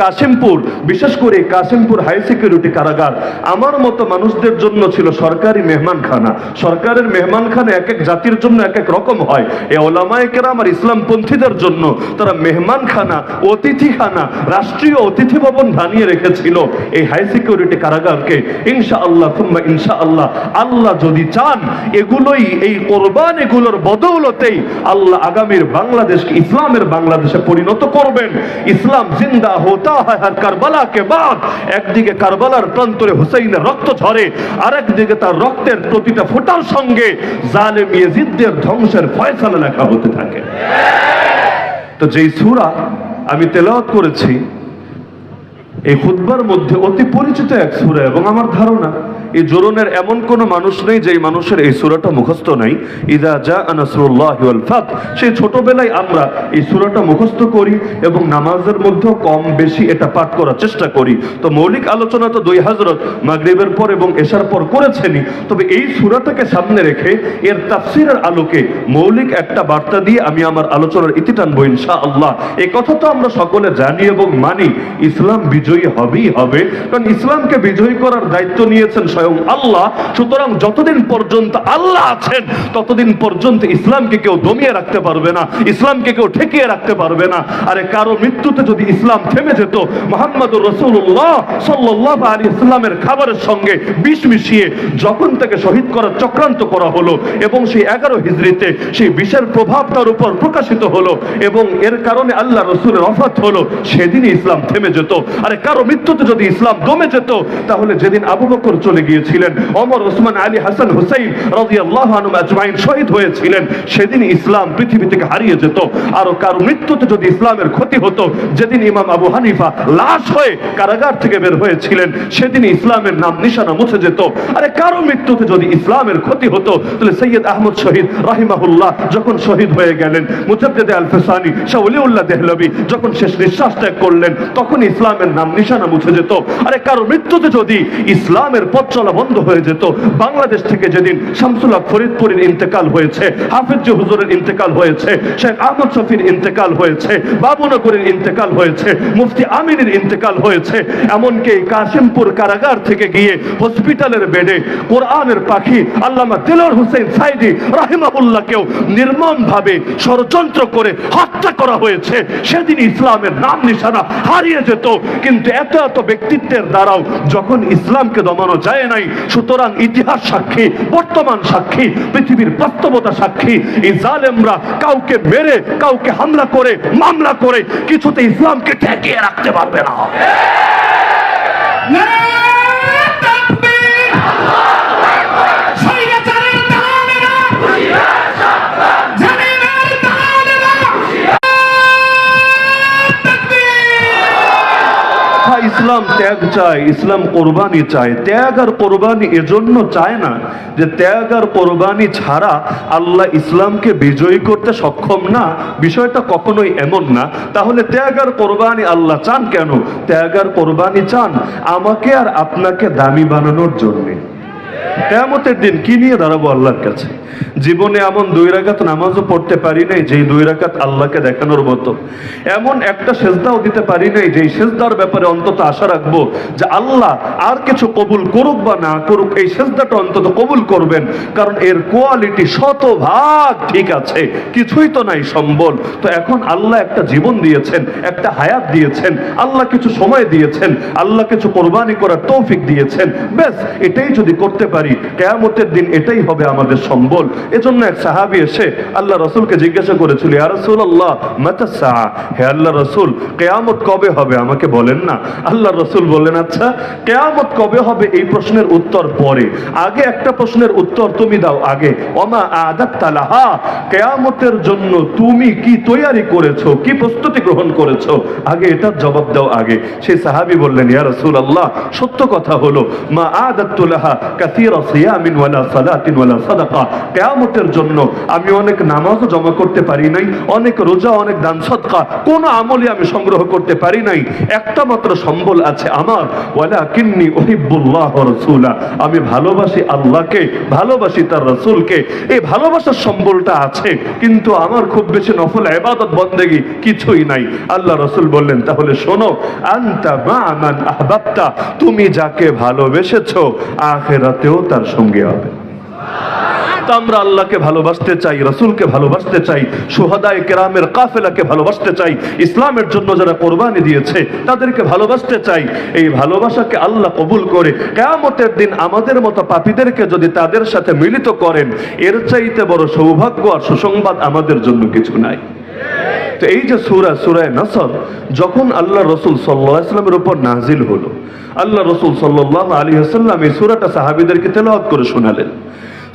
কাশিমপুর, বিশেষ করে Kashimpur high security কারাগার। আমার মতো মানুষদের জন্য ছিল সরকারি মেহমানখানা। সরকারের মেহমানখানা এক এক জাতির জন্য এক এক রকম হয়। এ ওলামায়ে কেরাম আর ইসলামপন্থীদের জন্য তারা মেহমানখানা, অতিথিখানা, রাষ্ট্রীয় অতিথি ভবন বানিয়ে রেখেছিল এই হাই সিকিউরিটি কারাগারকে। ইনশা আল্লাহ তুম্মা ইনশা আল্লাহ আল্লাহ যদি চান, এগুলোই এই কোরবান এগুলোর বদৌলতেই আল্লাহ আগামীর বাংলাদেশকে, ইসলামের বাংলাদেশে পরিণত করবেন। ইসলাম জিন্দা হতা হয় আর কারবালাকে বাদ একদিকে কারবালার প্রান্তরে হুসাইনের রক্ত ঝরে, আরেকদিকে তার রক্তের প্রতিটা ফোটার সঙ্গে জালেম ইয়েজিদদের ধ্বংসের ফয়সালা লেখা হতে থাকে। তো যেই সূরা আমি তেলাওয়াত করেছি, এই খুতবার মধ্যে অতি পরিচিত এক সূরা এবং আমার ধারণা এই জোরনের এমন কোন মানুষ নেই যে মানুষের এই সূরাটা মুখস্থ নাই। ইদা ওয়াল ফাত সেই ছোটবেলায় আমরা এই সূরাটা মুখস্থ করি এবং নামাজের মধ্যেও কম বেশি এটা পাঠ করার চেষ্টা করি। তো মৌলিক আলোচনা তো দুই হাজরত মাগরিবের পর এবং এশার পর করেছেনই। তবে এই সূরাটাকে সামনে রেখে এর তাফসিরের আলোকে মৌলিক একটা বার্তা দিয়ে আমি আমার আলোচনার ইতি টানবো ইনশাআল্লাহ। এই কথা তো আমরা সকলে জানি এবং মানি, ইসলাম বিজয়ী হবেই হবে। কারণ ইসলামকে বিজয়ী করার দায়িত্ব নিয়েছেন স্বয়ং আল্লাহ। সুতরাং যতদিন পর্যন্ত আল্লাহ আছেন, ততদিন পর্যন্ত ইসলামকে কেউ দমিয়ে রাখতে পারবে না, ইসলামকে কেউ ঠেকিয়ে রাখতে পারবে না। আরে কারও মৃত্যুতে যদি ইসলাম থেমে যেত, মোহাম্মদুর রসুল্লাহ সাল্লাহ আলী ইসলামের খাবারের সঙ্গে বিষ মিশিয়ে যখন তাকে শহীদ করার চক্রান্ত করা হলো এবং সেই এগারো হিজড়িতে সেই বিষের প্রভাব তার উপর প্রকাশিত হলো এবং এর কারণে আল্লাহ রসুলের অফাত হলো, সেদিনই ইসলাম থেমে যেত। আরে কারও মৃত্যুতে যদি ইসলাম দমে যেত, তাহলে যেদিন আবু বকর চলে গিয়েছিলেন। অমর ওসমান আলী হাসান হুসাইন রাদিয়াল্লাহু আনহু আজমাইন শহীদ হয়েছিলেন। সেদিন ইসলাম পৃথিবী থেকে হারিয়ে যেত। আর কারও মৃত্যুতে যদি ইসলামের ক্ষতি হতো, যেদিন ইমাম আবু হানিফা লাশ হয়ে কারাগার থেকে বের হয়েছিলেন, সেদিন ইসলামের নাম নিশানা মুছে যেত। আরে কারও মৃত্যুতে যদি ইসলামের ক্ষতি হতো, তাহলে সৈয়দ আহমদ শহীদ রাহিমাহুল্লাহ যখন শহীদ হয়ে গেলেন, মুজাদ্দেদ আল ফেসানি শাহ ওলিউল্লাহ দেহলবি যখন শেষ নিঃশ্বাস ত্যাগ করলেন, তখন ইসলামের নাম নিশানা মুছে যেত। আরে কারও মৃত্যুতে যদি ইসলামের পথ চলা বন্ধ হয়ে যেত। বাংলাদেশ থেকে যেদিন শামসুল্লাহ ফরিদপুরের ইন্তেকাল হয়েছে হাফিজ হুজুরের ইন্তেকাল হয়েছে, শেখ আহমদ শফির ইন্তেকাল হয়েছে, বাবুনগরের ইন্তেকাল হয়েছে, মুফতি আমিনের ইন্তেকাল হয়েছে, এমনকি কাশিমপুর কারাগার থেকে গিয়ে হসপিটালের বেডে কোরআনের পাখি আল্লামা দিলর হোসেন সাইদি রাহিমাহুল্লাহকেও নির্মম ভাবে ষড়যন্ত্র করে হত্যা করা হয়েছে। সেদিন ইসলামের নাম নিশানা হারিয়ে যেত, কিন্তু এত এত ব্যক্তিত্বের দ্বারাও যখন ইসলামকে দমানো যায় নাই। সুতরাং ইতিহাস সাক্ষী, বর্তমান সাক্ষী, পৃথিবীর বাস্তবতা সাক্ষী। এই জালেমরা কাউকে মেরে, কাউকে হামলা করে, মামলা করে কিছুতে ইসলামকে ঠেকিয়ে রাখতে পারবে না। ইসলাম ত্যাগ চায়, ইসলাম কোরবানি চায়। ত্যাগ আর কোরবানি এজন্য চায় না যে ত্যাগ আর কোরবানি ছাড়া আল্লাহ ইসলামকে বিজয়ী করতে সক্ষম না। বিষয়টা কখনোই এমন না। তাহলে ত্যাগ আর কোরবানি আল্লাহ চান কেন? ত্যাগ আর কোরবানি চান আমাকে আর আপনাকে দামি বানানোর জন্যে। কেয়ামতের দিন কি নিয়ে দাঁড়াবো আল্লাহর কাছে? জীবনে এমন দুই রাকাত নামাজও পড়তে পারি নাই, যেই দুই রাকাত আল্লাহকে দেখানোর মতো। এমন একটা সেজদাও দিতে পারি নাই, যেই সেজদার ব্যাপারে অন্তত আশা রাখব যে আল্লাহ আর কিছু কবুল করুক বা না করুক, এই সেজদাটা অন্তত কবুল করবেন, কারণ এর কোয়ালিটি শতভাগ ঠিক আছে, কিছুই তো নাই সম্বল। তো এখন আল্লাহ একটা জীবন দিয়েছেন, একটা হায়াত দিয়েছেন, আল্লাহ কিছু সময় দিয়েছেন, আল্লাহ কিছু কোরবানি করার তৌফিক দিয়েছেন, ব্যাস, এটাই যদি করতে পারি কেয়ামতের দিন এটাই হবে আমাদের সম্বল। এজন্য এক সাহাবি এসে আল্লাহ রসুলকে জিজ্ঞাসা করেছিল, ইয়া রাসূলুল্লাহ, মাতা সাআ? হে আল্লাহ রসুল, কেয়ামত কবে হবে? আমাকে বলেন না। আল্লাহ রসুল বললেন আচ্ছা কেয়ামত কবে হবে? এই প্রশ্নের উত্তর পরে। আগে একটা প্রশ্নের উত্তর তুমি দাও আগে। ওমা আদাত তালাহা কেয়ামতের জন্য তুমি কি তৈয়ারি করেছ? কি প্রস্তুতি গ্রহণ করেছ? আগে এটার জবাব দাও আগে। সেই সাহাবি বললেন, ইয়া রাসূলুল্লাহ, সত্য কথা হলো, মা আদাতুলাহা কাসীরা কিয়ামতের জন্য আমি অনেক নামাজও জমা করতে পারি নাই, অনেক রোজা, অনেক দান কোন আমলই আমি সংগ্রহ করতে পারি নাই। একটা মাত্র সম্বল আছে আমার আমি ভালোবাসি আল্লাহকে, ভালোবাসি তার রাসূলকে। এই ভালোবাসার সম্বলটা আছে, কিন্তু আমার খুব বেশি নফল ইবাদত বন্দেগী কিছুই নাই। আল্লাহ রাসূল বললেন, তাহলে শোনো, আনতা আহবাবতা, তুমি যাকে ভালোবেসেছো, আখেরাতেও তার সঙ্গে হবে। আমরা আল্লাহকে ভালোবাসতে চাই, রসুলকে ভালোবাসতে চাই সুহাদায় কেরামের কাফেলাকে ভালোবাসতে চাই, ইসলামের জন্য যারা কোরবানি দিয়েছে তাদেরকে ভালোবাসতে চাই। এই ভালোবাসাকে আল্লাহ কবুল করে কেয়ামতের দিন আমাদের মতো পাপীদেরকে যদি তাদের সাথে মিলিত করেন, এর চাইতে বড় সৌভাগ্য আর সুসংবাদ আমাদের জন্য কিছু নাই। তো এই যে সুরা সুরায় নাসর, যখন আল্লাহ রসুল সাল্লাহ ইসলামের উপর নাজিল হলো, আল্লাহ রসুল সাল্লাহ আলী হাসাল্লাম এই সুরাটা সাহাবিদেরকে তেলাওয়াত করে শোনালেন।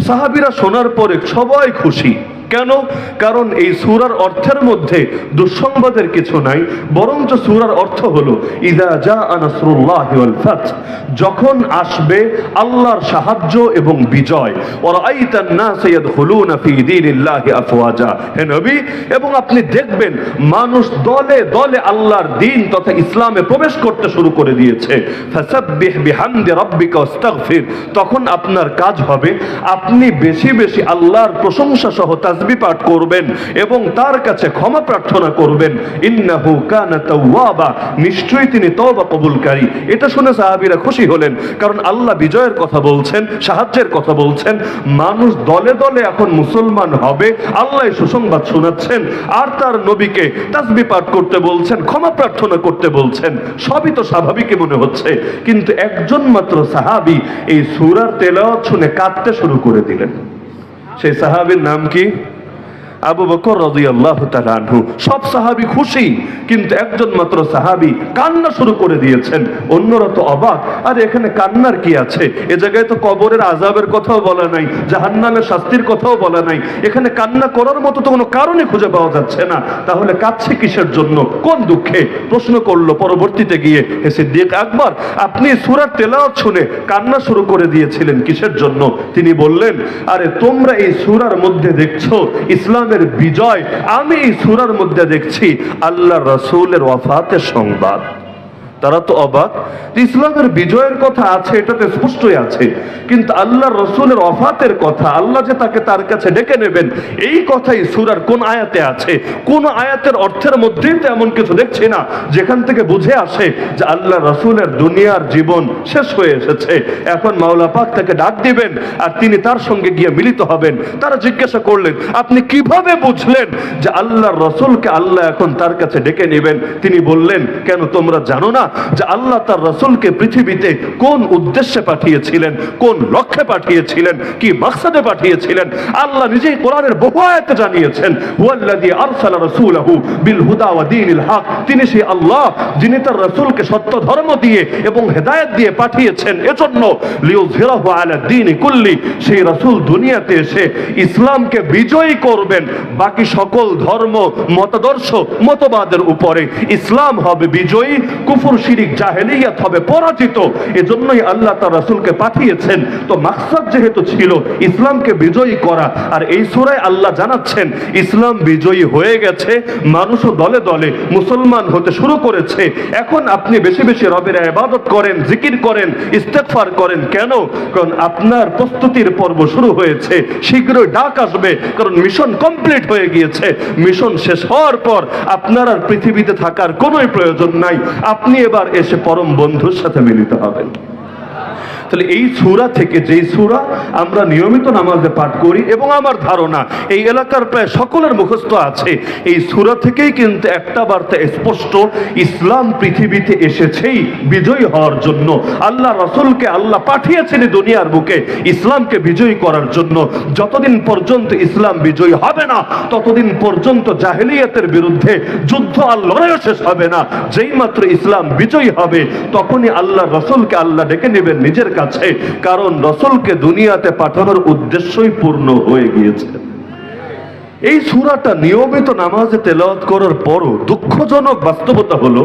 সাহাবিরা শোনার পরে সবাই খুশি। কেন? কারণ এই সুরার অর্থের মধ্যে দুঃসংবাদের কিছু নাই, বরঞ্চ সুরার অর্থ হলো, ইদা জা আনাসরুল্লাহ যখন আসবে আল্লাহর সাহায্য এবং বিজয়। হে নবী, এবং আপনি দেখবেন মানুষ দলে দলে আল্লাহর দিন তথা ইসলামে প্রবেশ করতে শুরু করে দিয়েছে। তখন আপনার কাজ হবে আপনি বেশি বেশি আল্লাহর প্রশংসা সহ তাসবিহ পাঠ করবেন এবং তার কাছে ক্ষমা প্রার্থনা করবেন। ইন্নাহু কানা তাওয়াবা। নিশ্চয়ই তিনি তওবা কবুলকারী। এটা শুনে সাহাবীরা খুশি হলেন, কারণ আল্লাহ বিজয়ের কথা বলছেন, সাহায্যের কথা বলছেন। মানুষ দলে দলে এখন মুসলমান হবে, আল্লাহ সুসংবাদ শোনাচ্ছেন, আর তার নবীকে তাসবি পাঠ করতে বলছেন, ক্ষমা প্রার্থনা করতে বলছেন। সবই তো স্বাভাবিকই মনে হচ্ছে। কিন্তু একজন মাত্র সাহাবী এই সূরার তেলাওয়াত শুনে কাঁদতে শুরু করে দিলেন। সেই সাহাবীর নাম কি আবু বকর তাআলা আনহু, সব সাহাবী খুশি, কিন্তু একজন মাত্র সাহাবী কান্না শুরু করে দিয়েছেন। অন্যরা তো অবাক, আর এখানে কান্নার কি আছে? এ জায়গায় তো কবরের আযাবের কথাও বলা নাই, জাহান্নামের শাস্তির কথাও বলা নাই। এখানে কান্না করার মতো তো কোনো কারণই খুঁজে পাওয়া যাচ্ছে না। তাহলে কাঁদছে কিসের জন্য? কোন দুঃখে? প্রশ্ন করল পরবর্তীতে গিয়ে হে সিদ্দিক, আকবর, আপনি সুরার তেলাওয়াত শুনে কান্না শুরু করে দিয়েছিলেন কিসের জন্য? তিনি বললেন, আরে তোমরা এই সুরার মধ্যে দেখছ ইসলামের বিজয় আমি এই সুরার মধ্যে দেখছি আল্লাহ রসুলের ওয়াফাতের সংবাদ। তারা তো অবাক। ইসলামের বিজয়ের কথা আছে, এটাতে স্পষ্টই আছে। কিন্তু আল্লাহ রসুলের অফাতের কথা, আল্লাহ যে তাকে তার কাছে ডেকে নেবেন, এই কথাই সুরার কোন আয়াতে আছে? কোন আয়াতের অর্থের মধ্যেই তো এমন কিছু দেখছি না। যেখান থেকে বুঝে আসে যে আল্লাহ রসুলের দুনিয়ার জীবন শেষ হয়ে এসেছে। এখন মাওলা পাক তাকে ডাক দিবেন আর তিনি তার সঙ্গে গিয়ে মিলিত হবেন। তারা জিজ্ঞাসা করলেন, আপনি কীভাবে বুঝলেন যে আল্লাহর রসুলকে আল্লাহ এখন তার কাছে ডেকে নেবেন? তিনি বললেন, কেন তোমরা জানো না যে আল্লাহ তার রসুলকে পৃথিবীতে কোন উদ্দেশ্যে পাঠিয়েছিলেন, কোন লক্ষ্যে পাঠিয়েছিলেন, কি মাকসাদে পাঠিয়েছিলেন, আল্লাহ নিজেই কোরআনের বহু আয়াতে জানিয়েছেন তিনি সেই আল্লাহ যিনি তার রাসূলকে সত্য ধর্ম দিয়ে এবং হেদায়েত দিয়ে পাঠিয়েছেন। এজন্য কুল্লি, সেই রাসূল দুনিয়াতে এসে ইসলামকে বিজয়ী করবেন। বাকি সকল ধর্ম, মতাদর্শ, মতবাদের উপরে ইসলাম হবে বিজয়ী, কুফর শিরিক জাহেলিয়াত হবে, পরাজিত। এজন্যই আল্লাহ তার রাসূলকে পাঠিয়েছেন। তো মাকসাদ যেহেতু ছিল, ইসলামকে বিজয়ী করা। আর এই সূরায় আল্লাহ জানাচ্ছেন, ইসলাম বিজয়ী হয়ে গেছে, মানুষও দলে দলে মুসলমান হতে শুরু করেছে। এখন আপনি বেশি বেশি রবের ইবাদত করেন, জিকির করেন, ইস্তেগফার করেন। কেন? কারণ আপনার প্রস্তুতির পর্ব শুরু হয়েছে। শীঘ্রই ডাক আসবে, কারণ মিশন কমপ্লিট হয়ে গিয়েছে। মিশন শেষ হওয়ার পর আপনার আর পৃথিবীতে থাকার কোনোই প্রয়োজন নাই। আপনি এবার এসে পরম বন্ধুর সাথে মিলিত হবেন। তাহলে এই সুরা থেকে যেই সুরা আমরা নিয়মিত নামাজে পাঠ করি এবং আমার ধারণা এই এলাকার প্রায় সকলের মুখস্থ আছে, এই সুরা থেকেই কিন্তু একটা বার্তা স্পষ্ট, ইসলাম পৃথিবীতে এসেছেই বিজয়ী হওয়ার জন্য। আল্লাহ রসুলকে আল্লাহ পাঠিয়েছেন দুনিয়ার বুকে ইসলামকে বিজয়ী করার জন্য। যতদিন পর্যন্ত ইসলাম বিজয়ী হবে না, ততদিন পর্যন্ত জাহেলিয়াতের বিরুদ্ধে যুদ্ধ আর লড়াইও শেষ হবে না। যেই মাত্র ইসলাম বিজয়ী হবে, তখনই আল্লাহ রসুলকে আল্লাহ ডেকে নেবেন নিজের কাছে। কারণ রসুলকে দুনিয়াতে পাঠানোর উদ্দেশ্যই পূর্ণ হয়ে গিয়েছে। এই সুরাটা নিয়মিত নামাজে তেলাওয়াত করার পরও দুঃখজনক বাস্তবতা হলো,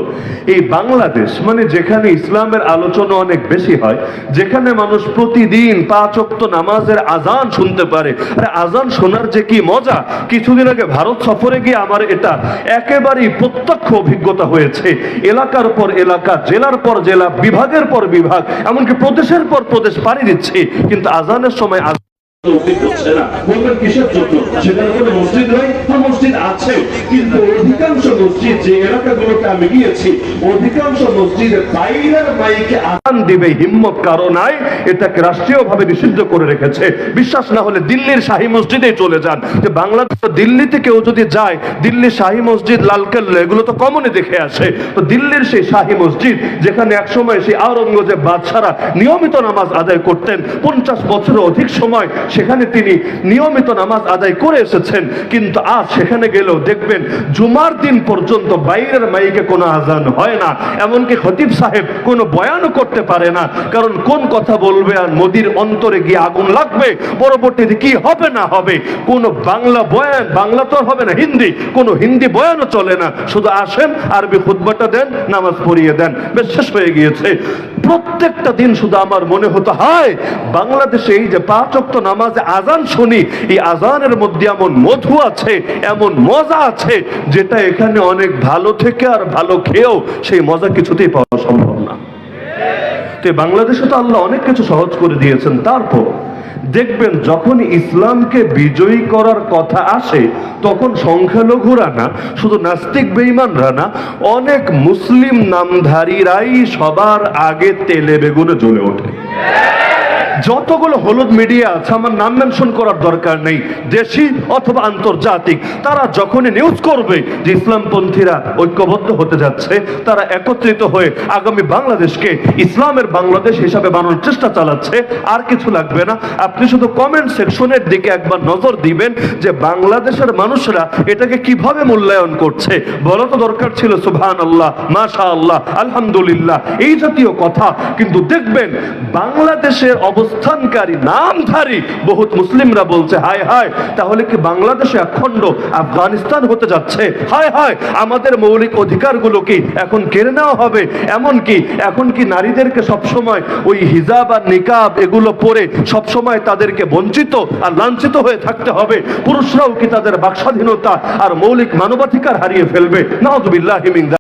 এই বাংলাদেশ মানে যেখানে ইসলামের আলোচনা অনেক বেশি হয়, যেখানে মানুষ প্রতিদিন পাঁচ ওয়াক্ত নামাজের আজান শুনতে পারে। আরে আজান শোনার যে কি মজা? কিছুদিন আগে ভারত সফরে গিয়ে আমার এটা একেবারেই প্রত্যক্ষ অভিজ্ঞতা হয়েছে। এলাকার পর এলাকা, জেলার পর জেলা, বিভাগের পর বিভাগ, এমনকি প্রদেশের পর প্রদেশ পাড়ি দিচ্ছে, কিন্তু আজানের সময় আজান তৌফিক হচ্ছে না। বলবেন কিসের জন্য সেখানে কোনো মসজিদ নয় হ্যাঁ মসজিদ আছে কিন্তু মসজিদ যে এলাকাগুলোতে আমি গিয়েছি, অধিকাংশ মসজিদের বাইরের আজান দিবে, হিম্মত এটাকে রাষ্ট্রীয়ভাবে নিষিদ্ধ করে রেখেছে। বিশ্বাস না হলে দিল্লির শাহী মসজিদে চলে যান। যে বাংলাদেশ দিল্লিতে কেউ যদি যায় শাহী মসজিদ লালকেল্লা এগুলো তো দেখে আসে। তো দিল্লির সেই শাহী মসজিদ, যেখানে একসময় সেই আওরঙ্গজেব বাদশারা নিয়মিত নামাজ আদায় করতেন, পঞ্চাশ বছরের অধিক সময় সেখানে তিনি নিয়মিত নামাজ আদায় করে এসেছেন। কিন্তু আজ সেখানে গেলেও দেখবেন, জুমার দিন পর্যন্ত বাইরের মাইকে কোনো আজান হয় না। এমনকি খতিব সাহেব কোনো বয়ানও করতে পারে না। কারণ কোন কথা বলবে আর মোদির অন্তরে গিয়ে আগুন লাগবে? পরবর্তীতে কি হবে না হবে? কোন বাংলা বয়ান, বাংলা তো হবে না, হিন্দি। কোনো হিন্দি বয়ানও চলে না। শুধু আসেন, আরবি খুতবাটা দেন, নামাজ পড়িয়ে দেন। বেশ, শেষ হয়ে গিয়েছে। প্রত্যেকটা দিন শুধু আমার মনে হতো, হায়, বাংলাদেশে এই যে পাঁচ অক্ত নামাজে আজান শুনি, এই আজানের মধ্যে এমন মধু আছে, এমন মজা আছে, যেটা এখানে অনেক ভালো থেকে আর ভালো খেয়েও সেই মজা কিছুতেই পাওয়া সম্ভব না বাংলাদেশে তো আল্লাহ অনেক কিছু সহজ করে দিয়েছেন। তারপর দেখবেন যখন ইসলামকে বিজয়ী করার কথা আসে, তখন সংখ্যালঘুরা না, শুধু নাস্তিক বেঈমানরা না, অনেক মুসলিম নামধারীরাই সবার আগে তেলে বেগুনে জ্বলে ওঠে। যতগুলো হলুদ মিডিয়া আছে, আমার নাম মেনশন করার দরকার নেই। দেশি অথবা আন্তর্জাতিক, তারা যখনই নিউজ করবে যে ইসলামপন্থীরা ঐক্যবদ্ধ হতে যাচ্ছে, তারা একত্রিত হয়ে আগামী বাংলাদেশকে ইসলামের বাংলাদেশ হিসাবে বানানোর চেষ্টা চালাচ্ছে, আর কিছু লাগবে না। আপনি শুধু কমেন্ট সেকশনের দিকে একবার নজর দিবেন যে বাংলাদেশের মানুষরা এটাকে কীভাবে মূল্যায়ন করছে। বলা তো দরকার ছিল সুবহান আল্লাহ মাশা আল্লাহ আলহামদুলিল্লাহ, এই জাতীয় কথা। কিন্তু দেখবেন, বাংলাদেশের অবস্থানকারী নামধারী বহুত মুসলিমরা বলছে, হায় হায়, তাহলে কি বাংলাদেশে অখণ্ড আফগানিস্তান হতে যাচ্ছে? হায় হায়, আমাদের মৌলিক অধিকারগুলো কি এখন কেড়ে নেওয়া হবে? এমন কি, এখন কি নারীদেরকে সবসময় ওই হিজাব আর নিকাব এগুলো পরে সবসময় তাদেরকে বঞ্চিত আর লাঞ্ছিত হয়ে থাকতে হবে? পুরুষরাও কি তাদের বাকস্বাধীনতা আর মৌলিক মানবাধিকার হারিয়ে ফেলবে? নওয়াজবিল্লাহ